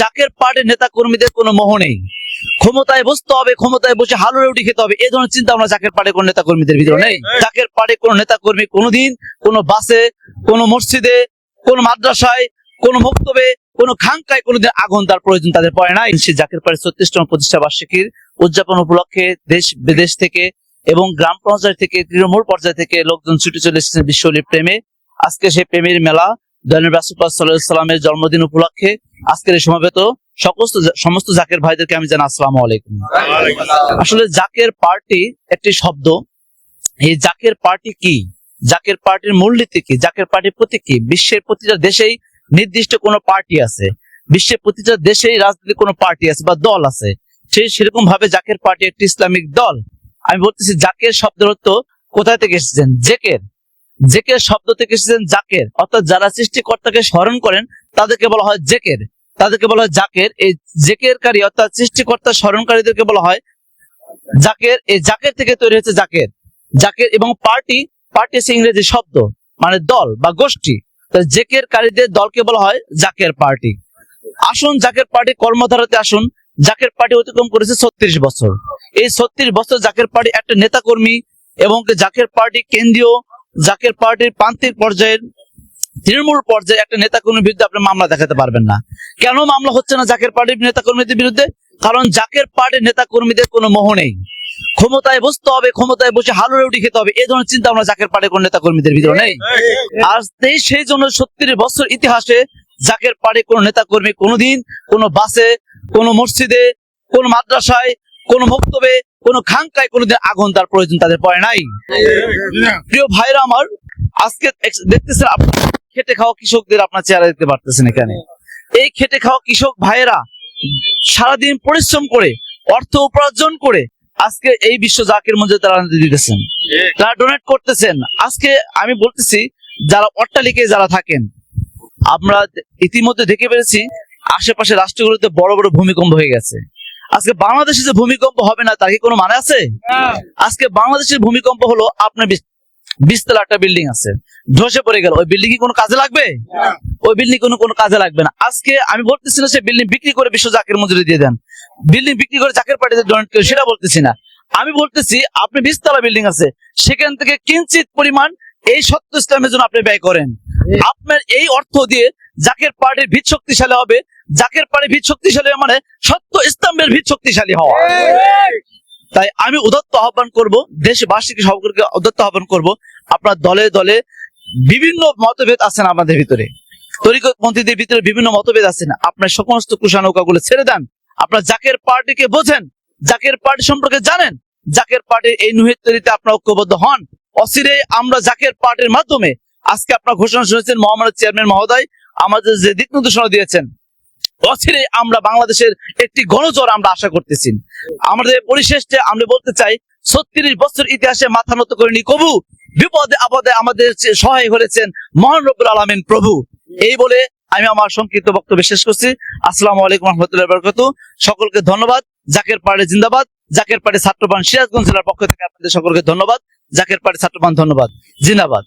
জাকের পার্টির নেতা কর্মীদের কোনো মোহ নেই। ক্ষমতায় বসতে হবে ক্ষমতায় বসে হালুরে উঠে খেতে হবে এই ধরনের চিন্তা আমরা জাকের পার্টির কোন নেতা কর্মীদের ভিতরে নেই। জাকের পার্টির কোন নেতা কর্মী কোনোদিন কোনো বাসে কোনো মসজিদে কোন মাদ্রাসায় কোন মক্তবে কোন খাঙ্কায় কোনোদিন আগুন তার প্রয়োজন তাদের পড়ে নাই। সে জাকের পাড়ে ছত্রিশতম প্রতিষ্ঠা বার্ষিকীর উদযাপন উপলক্ষে দেশ বিদেশ থেকে এবং গ্রাম পর্যায় থেকে তৃণমূল পর্যায় থেকে লোকজন ছুটে চলে এসেছেন বিশ্বলীর প্রেমে। আজকে সে প্রেমের মেলা সাল্লামের জন্মদিন উপলক্ষে আজকের এই সমাবেত সমস্ত সমস্ত জাকের ভাইদেরকে আমি জানাই আসসালামু আলাইকুম। আসলে জাকের পার্টি একটি শব্দ। এই জাকের পার্টি কি? জাকের পার্টির মূলনীতি কি? জাকের পার্টির প্রতি কি? বিশ্বের প্রতিটা দেশেই নির্দিষ্ট কোনো পার্টি আছে। বিশ্বের প্রতিটা দেশেই রাজনীতি কোনো পার্টি আছে বা দল আছে। সেই সেরকম ভাবে জাকের পার্টি একটি ইসলামিক দল। আমি বলতেছি জাকের শব্দের অর্থ কোথায় থেকে এসেছেন? জেকের। জেকের শব্দ থেকে এসেছেন জাকের। অর্থাৎ যারা সৃষ্টিকর্তাকে স্মরণ করেন, তাদেরকে বলা হয় জেকের। তাদেরকে বলা হয় জাকের। এই জেকেরকারী অর্থাৎ সৃষ্টিকর্তা স্মরণকারীদেরকে বলা হয় জাকের। এই জাকের থেকে তৈরি হয়েছে জাকের। জাকের এবং পার্টি পার্টি হচ্ছে ইংরেজি শব্দ মানে দল বা গোষ্ঠী। জেকের কারীদের দলকে বলা হয় জাকের পার্টি। আসুন, জাকের পার্টি কর্মধারাতে আসুন। জাকের পার্টি অতিক্রম করেছে ছত্রিশ বছর। এই ছত্রিশ বছর জাকের পার্টি একটা নেতা কর্মী এবং জাকের পার্টি কেন্দ্রীয় জাকের পার্টির প্রান্তিক পর্যায়ের তৃণমূল পর্যায়ে একটা নেতা কর্মীর বিরুদ্ধে আপনি মামলা দেখাতে পারবেন না। কেন মামলা হচ্ছে না জাকের পার্টির নেতা কর্মীদের বিরুদ্ধে? কারণ জাকের পার্টির নেতা কর্মীদের কোনো মোহ নেই। ক্ষমতায় বসতে হবে, ক্ষমতায় বসে হালুরে উঠে খেতে হবে এই ধরনের চিন্তা আমরা জাকের পার্টির কোন নেতা কর্মীদের ভিতরে নেই। আর সেই জন্য সত্তর বছর ইতিহাসে জাকের পাড়ে কোন নেতা কর্মী কোনোদিন কোন বাসে, কোন মসজিদে, কোন মাদ্রাসায়, কোন মক্তবে কোন খাঙ্কায় কোনোদিন আগুন তার প্রয়োজন তাদের পড়ে নাই। প্রিয় ভাইরা আমার, আজকে দেখতেছেন খেটে খাওয়া কৃষকদের আপনার চেহারা দেখতে পারতেছেন এখানে। এই খেটে খাওয়া কৃষক ভাইয়েরা সারাদিন পরিশ্রম করে, অর্থ উপার্জন করে আজকে এই বিশ্ব জাকের মধ্যে তারা দিতেছেন। তারা ডোনেট করতেছেন। আজকে আমি বলতেছি, যারা অট্টালিকায় যারা থাকেন, আমরা ইতিমধ্যে দেখে পেরেছি আশেপাশে রাষ্ট্রগুলোতে বড় বড় ভূমিকম্প হয়ে গেছে। আজকে বাংলাদেশে যে ভূমিকম্প হবে না তার কি কোনো মানে আছে? আজকে বাংলাদেশের ভূমিকম্প হলো আপনার বিশ- বিশতলা একটা বিল্ডিং আছে। ধসে পড়ে গেল। ওই বিল্ডিং কি কোনো কাজে লাগবে? ওই বিল্ডিং কোনো কোনো কাজে লাগবে না। আজকে আমি বলতেছি না সে বিল্ডিং বিক্রি করে বিশ্ব জাকের মজুরি দিয়ে দেন। বিল্ডিং বিক্রি করে জাকের পার্টিতে ডোনেট করে সেটা বলতেছি না। আমি বলতেছি আপনি বিশতলা বিল্ডিং আছে সেখান থেকে কিঞ্চিত পরিমাণ এই সত্য ইসলামের জন্য আপনি ব্যয় করেন। আপনার এই অর্থ দিয়ে জাকের পার্টির ভিত শক্তিশালী হবে। জাকের পার্টির ভিত শক্তিশালী মানে সত্য ইসলামের ভিত শক্তিশালী হওয়া। তাই আমি উদত্ত আহ্বান করব, দেশবাসীকে, সকলকে উদত্ত আহ্বান করব, আপনার দলে দলে বিভিন্ন মতভেদ আছেন আমাদের ভিতরে। তরিকপন্থীদের ভিতরে বিভিন্ন মতভেদ আছেন আপনার সমস্ত কুষানৌকাগুলো ছেড়ে দেন। আপনার জাকের পার্টিকে বোঝেন। জাকের পার্টি সম্পর্কে জানেন। জাকের পার্টির এই নুহের তৈরিতে আপনার ঐক্যবদ্ধ হন। অচিরে আমরা জাকের পার্টির মাধ্যমে আজকে আপনার ঘোষণা শুনেছেন মহামারী চেয়ারম্যান মহোদয় আমাদের যে দিক নির্দেশনা দিয়েছেন অচিরে আমরা বাংলাদেশের একটি গণজোর আমরা আশা করতেছি। আমাদের পরিশেষে আমরা বলতে চাই, ছত্রিশ বছর ইতিহাসে মাথা নত করিনি কবু বিপদে আপদে আমাদের সহায় হয়েছেন মহান রব্বুল আলমিন প্রভু। এই বলে আমি আমার সংক্ষিপ্ত বক্তব্য শেষ করছি। আসসালামু আলাইকুম রহমতুল্লাহ বরকত সকলকে ধন্যবাদ। জাকের পাড়ে জিন্দাবাদ। জাকের পাড়ে ছাত্রবান সিরাজগঞ্জ জেলার পক্ষ থেকে আপনাদের সকলকে ধন্যবাদ। জাকের পাড়ে ছাত্রবান ধন্যবাদ। জিন্দাবাদ।